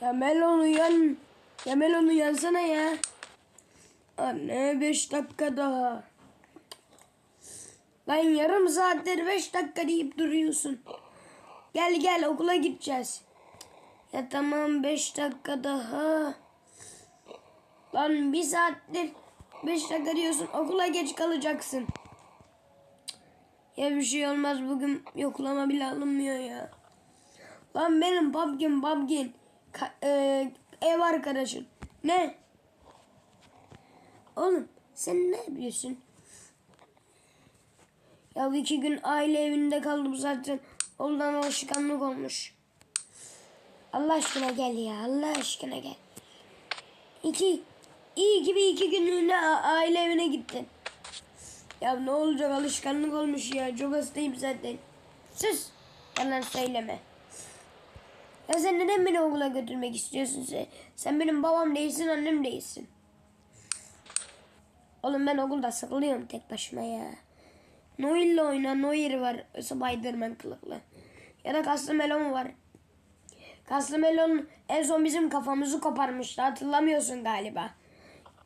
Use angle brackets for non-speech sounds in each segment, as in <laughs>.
Ya Melon uyan. Ya Melon uyansana ya. Anne 5 dakika daha. Lan yarım saattir 5 dakika deyip duruyorsun. Gel gel okula gideceğiz. Ya tamam 5 dakika daha. Lan bir saattir 5 dakika diyorsun okula geç kalacaksın. Ya bir şey olmaz bugün yoklama bile alınmıyor ya. Lan benim babgin babgin e, ev arkadaşın. Ne? Oğlum sen ne yapıyorsun? Ya iki gün aile evinde kaldım zaten. Ondan alışkanlık olmuş. Allah aşkına gel ya. Allah aşkına gel. İki, iyi gibi iki günlüğüne aile evine gittin. Ya ne olacak alışkanlık olmuş ya. Çok hastayım zaten. Sus. Yalan söyleme. Ya sen neden beni okula götürmek istiyorsun sen? Sen benim babam değilsin, annem değilsin. Oğlum ben okulda sıkılıyorum tek başıma ya. Noel'le oyna, Noir var Spiderman kılıklı. Ya da Kaslı Melon var. Kaslı Melon en son bizim kafamızı koparmıştı. Hatırlamıyorsun galiba.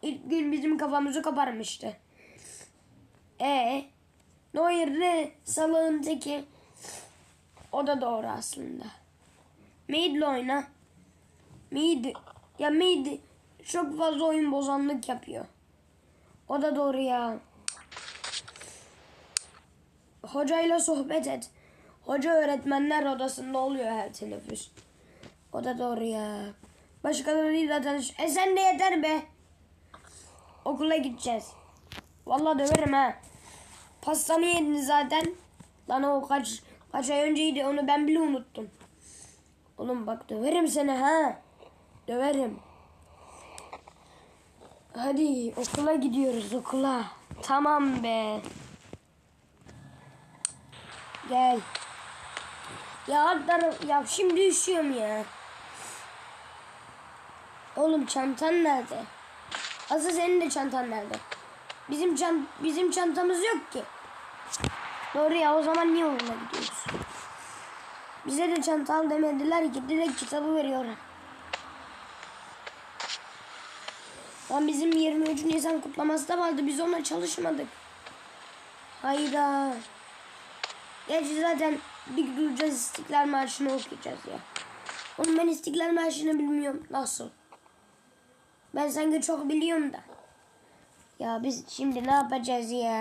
İlk gün bizim kafamızı koparmıştı. E Noir de salağın teki. O da doğru aslında. Maid'le oyna. Maid. Ya Maid çok fazla oyun bozanlık yapıyor. O da doğru ya. Hocayla sohbet et. Hoca öğretmenler odasında oluyor her teneffüs. O da doğru ya. Başkalarıyla tanış. E sen de yeter be. Okula gideceğiz. Vallahi döverim ha. Pastanı yedin zaten. Lan o kaç kaç ay önceydi onu ben bile unuttum. Oğlum bak döverim seni ha. Döverim. Hadi okula gidiyoruz okula. Tamam be. Gel. Ya taraf- ya şimdi üşüyorum ya. Oğlum çantan nerede? Asıl senin de çantan nerede? Bizim çant bizim çantamız yok ki. Doğru ya o zaman niye okula gidiyoruz? Bize de çanta al demediler ki direkt kitabı veriyorlar. Lan bizim 23 Nisan kutlaması da vardı. Biz ona çalışmadık. Hayda. Gerçi zaten bir duracağız İstiklal Marşı'nı okuyacağız ya. Oğlum ben İstiklal Marşı'nı bilmiyorum. Nasıl? Ben sanki çok biliyorum da. Ya biz şimdi ne yapacağız ya?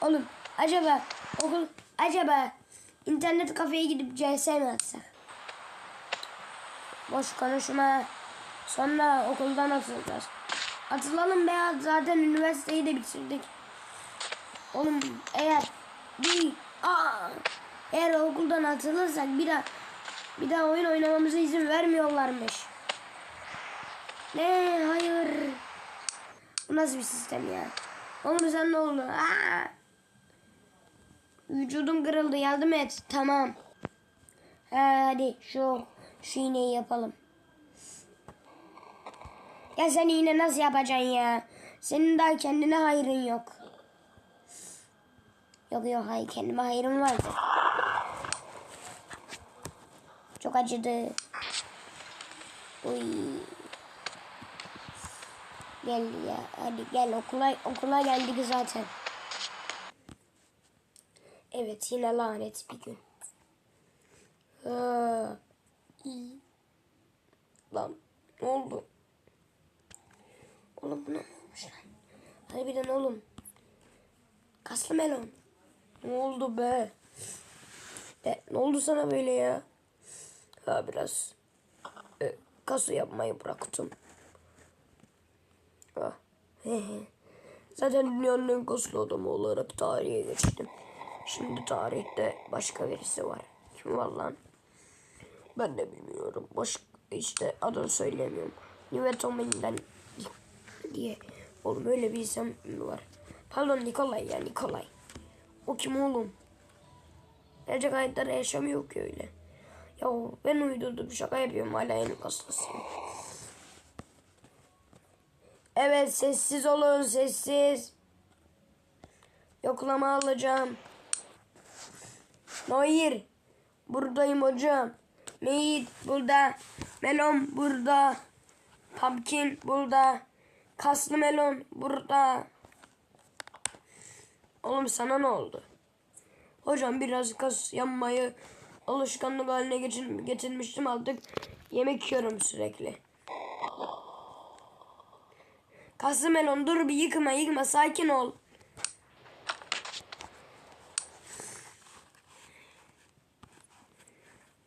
Oğlum acaba okul acaba internet kafeye gidip CS mi atsak? Boş konuşma. Sonra okuldan atılacağız. Atılalım be. Zaten üniversiteyi de bitirdik. Oğlum eğer bir aa, eğer okuldan atılırsak bir daha bir daha oyun oynamamıza izin vermiyorlarmış. Ne hayır. Bu nasıl bir sistem ya? Oğlum sen ne oldu? Aa! Vücudum kırıldı yardım et. Tamam. Ha, hadi şu şu yapalım. Ya sen iğne nasıl yapacaksın ya? Senin daha kendine hayrın yok. Yok yok hayır kendime hayrım vardı. Çok acıdı. Uy. Gel ya hadi gel okula okula geldik zaten. Evet yine lanet bir gün. Ha. Lan ne oldu? Oğlum bu ne olmuş lan? Harbiden oğlum. Kaslı melon. Ne oldu be? E, ne oldu sana böyle ya? Ha biraz e, kası yapmayı bıraktım. Ah. he he. Zaten dünyanın en kaslı adamı olarak tarihe geçtim. Şimdi tarihte başka birisi var. Kim var lan? Ben de bilmiyorum. Baş işte adını söylemiyorum. Newton'dan diye. Oğlum öyle bir isim mi var? Pardon Nikolay ya Nikolay. O kim oğlum? Gerçek hayatta yaşamıyor ki öyle. Ya ben uydurdum şaka yapıyorum hala en kaslısıyım. Evet sessiz olun sessiz. Yoklama alacağım. Hayır. Buradayım hocam. Meat burada. Melon burada. Pumpkin burada. Kaslı melon burada. Oğlum sana ne oldu? Hocam biraz kas yanmayı alışkanlık haline getir getirmiştim artık yemek yiyorum sürekli. Kaslı melon dur bir yıkma yıkma sakin ol.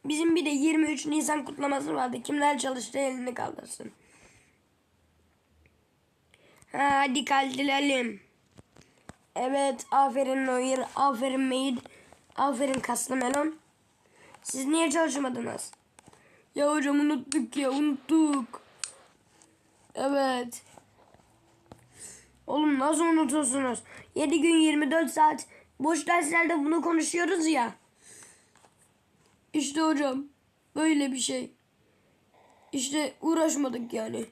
Bizim bir de 23 Nisan kutlaması vardı. Kimler çalıştı elini kaldırsın. Ha, hadi kaldıralım. Evet aferin Noir, aferin Maid, aferin Kaslı Melon. Siz niye çalışmadınız? Ya hocam unuttuk ya unuttuk. Evet. Oğlum nasıl unutursunuz? 7 gün 24 saat boş derslerde bunu konuşuyoruz ya. İşte hocam böyle bir şey. İşte uğraşmadık yani.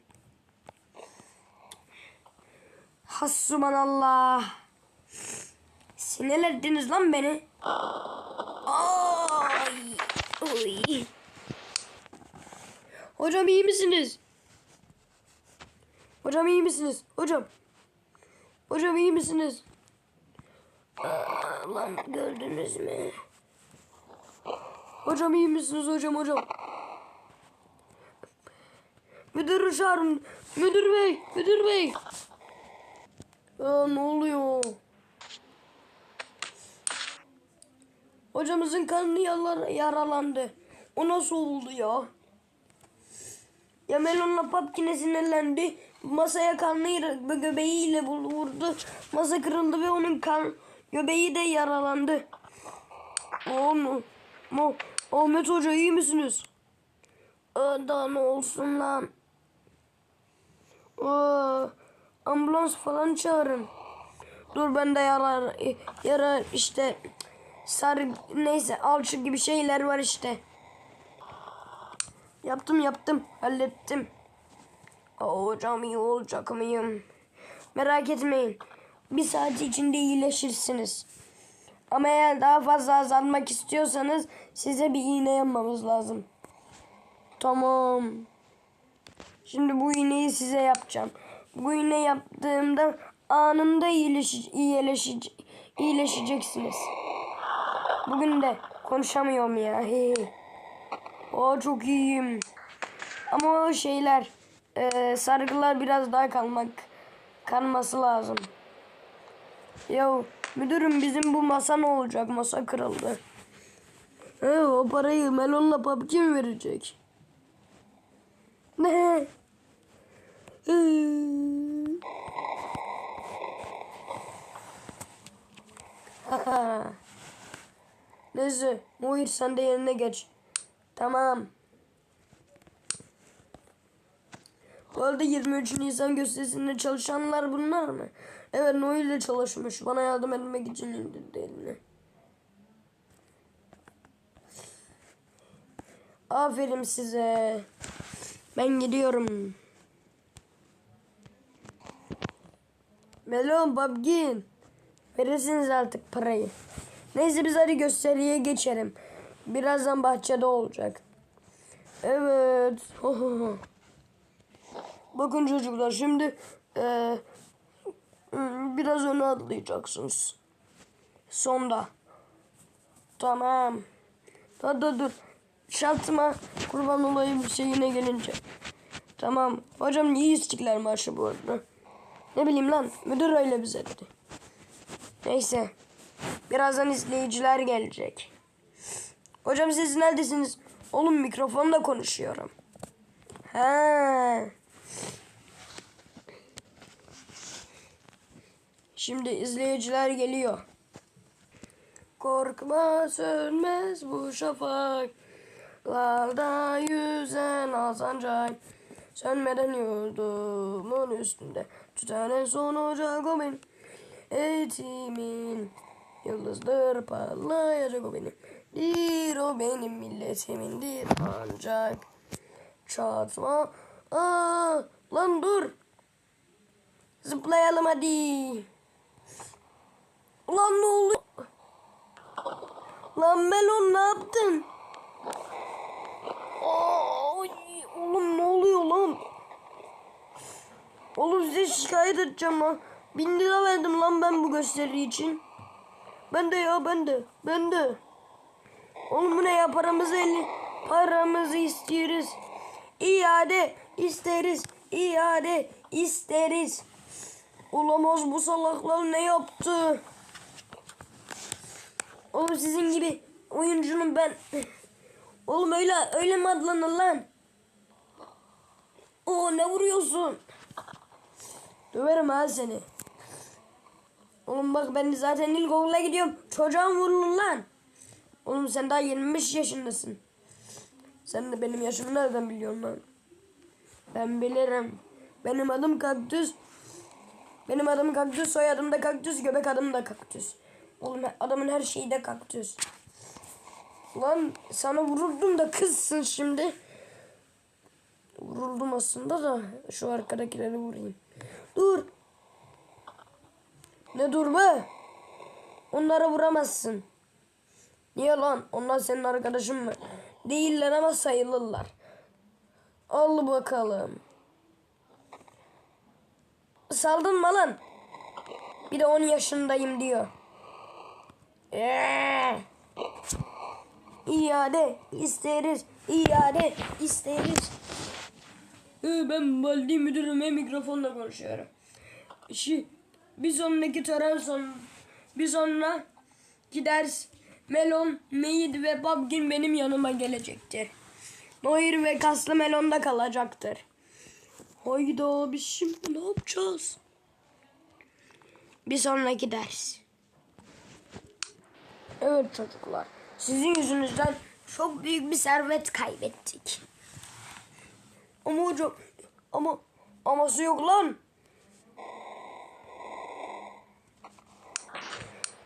Hassumanallah. Sinirlendiniz lan beni. Ay. Oy. Hocam iyi misiniz? Hocam iyi misiniz? Hocam. Hocam iyi misiniz? Aa, lan gördünüz mü? Hocam iyi misiniz hocam hocam? Müdür çağırın. Müdür bey, müdür bey. Aa, ne oluyor? Hocamızın karnı yalar, yaralandı. O nasıl oldu ya? Ya Melon'la Papkin'e sinirlendi. Masaya ve göbeğiyle vur- vurdu. Masa kırıldı ve onun kan göbeği de yaralandı. O mu? Mo Ahmet Hoca iyi misiniz? Ne olsun lan? Aa, ambulans falan çağırın. Dur ben de yarar, yara işte sarı neyse alçı gibi şeyler var işte. Yaptım yaptım hallettim. Aa, hocam iyi olacak mıyım? Merak etmeyin. Bir saat içinde iyileşirsiniz. Ama eğer daha fazla azalmak istiyorsanız size bir iğne yapmamız lazım. Tamam. Şimdi bu iğneyi size yapacağım. Bu iğne yaptığımda anında iyileşi, iyileşi, iyileşeceksiniz. Bugün de konuşamıyorum ya. Hey. O çok iyiyim. Ama o şeyler e, sargılar biraz daha kalmak kalması lazım. Ya müdürüm bizim bu masa ne olacak? Masa kırıldı. He, o parayı Melon'la PUBG mi verecek? Ne? Haha. <laughs> Neyse Muhir sen de yerine geç. Tamam. Bu arada 23 Nisan gösterisinde çalışanlar bunlar mı? Evet Noel ile çalışmış. Bana yardım etmek için indirdi elini. Aferin size. Ben gidiyorum. Melon Babgin. Verirsiniz artık parayı. Neyse biz hadi gösteriye geçelim. Birazdan bahçede olacak. Evet. <laughs> Bakın çocuklar şimdi hmm, biraz öne atlayacaksınız. Sonda. Tamam. Dur dur dur. Şartıma kurban olayım şeyine gelince. Tamam. Hocam iyi istiklal marşı bu arada. Ne bileyim lan. Müdür öyle bize dedi. Neyse. Birazdan izleyiciler gelecek. Hocam siz neredesiniz? Oğlum mikrofonla konuşuyorum. He. Şimdi izleyiciler geliyor. Korkma sönmez bu şafaklarda yüzen azancay. Sönmeden yurdumun üstünde tüten en son ocak o benim. Etimin yıldızdır parlayacak o benim. Dir o benim milletimindir ancak. Çatma. Aa, lan dur. Zıplayalım hadi. Lan ne oluyor? Lan Melon ne yaptın? Ay, oğlum ne oluyor lan? Oğlum size şikayet edeceğim lan. Bin lira verdim lan ben bu gösteri için. Ben de ya ben de. Ben de. Oğlum bu ne ya paramızı elli. Paramızı istiyoruz. İade isteriz. İade isteriz. Olamaz bu salaklar ne yaptı? Oğlum sizin gibi oyuncunun ben. Oğlum öyle öyle mi adlanır lan? Oo ne vuruyorsun? Döverim ha seni. Oğlum bak ben zaten ilkokula gidiyorum. Çocuğa vurulur lan? Oğlum sen daha 25 yaşındasın. Sen de benim yaşımı nereden biliyorsun lan? Ben bilirim. Benim adım Kaktüs. Benim adım Kaktüs, soyadım da Kaktüs, göbek adım da Kaktüs. Oğlum adamın her şeyi de Kaktüs. Lan sana vururdum da kızsın şimdi. Vuruldum aslında da şu arkadakileri vurayım. Dur. Ne dur be? Onlara vuramazsın. Niye lan? Onlar senin arkadaşın mı? Değiller ama sayılırlar. Al bakalım. Saldın mı lan? Bir de 10 yaşındayım diyor. Eee. İade isteriz. İade isteriz. Ee, Ben Baldi müdürüme mikrofonla konuşuyorum. Şi, bir sonraki tören son bir sonraki ders Melon, Meyid ve Babgin benim yanıma gelecektir. Noir ve Kaslı Melon da kalacaktır. Hayda biz şimdi ne yapacağız? Bir sonraki ders. Evet çocuklar. Sizin yüzünüzden çok büyük bir servet kaybettik. Ama hocam ama aması yok lan.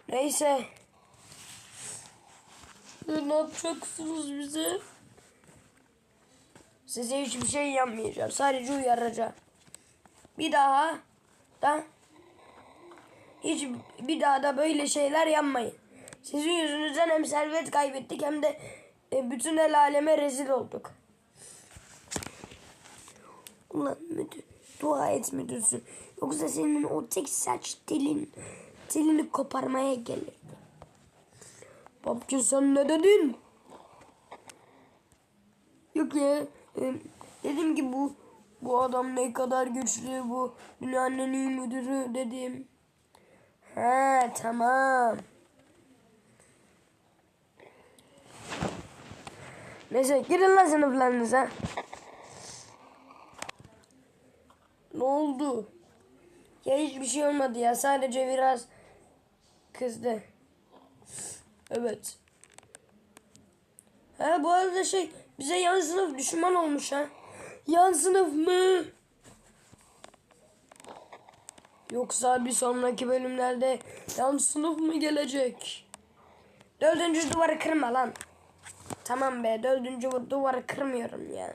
Neyse. Ne yapacaksınız bize? Size hiçbir şey yapmayacağım. Sadece uyaracağım. Bir daha da hiç bir daha da böyle şeyler yapmayın. Sizin yüzünüzden hem servet kaybettik hem de e, bütün el aleme rezil olduk. Ulan müdür, dua et müdürsün. Yoksa senin o tek saç telin, telini koparmaya gelir. Babacığım sen ne dedin? Yok ya, e, dedim ki bu bu adam ne kadar güçlü bu dünyanın en iyi müdürü dedim. Ha tamam. Neyse girin lan sınıflarınıza. Ne oldu? Ya hiçbir şey olmadı ya. Sadece biraz kızdı. Evet. Ha bu arada şey bize yan sınıf düşman olmuş ha. Yan sınıf mı? Yoksa bir sonraki bölümlerde yan sınıf mı gelecek? Dördüncü duvarı kırma lan. Tamam be dördüncü duvarı kırmıyorum ya.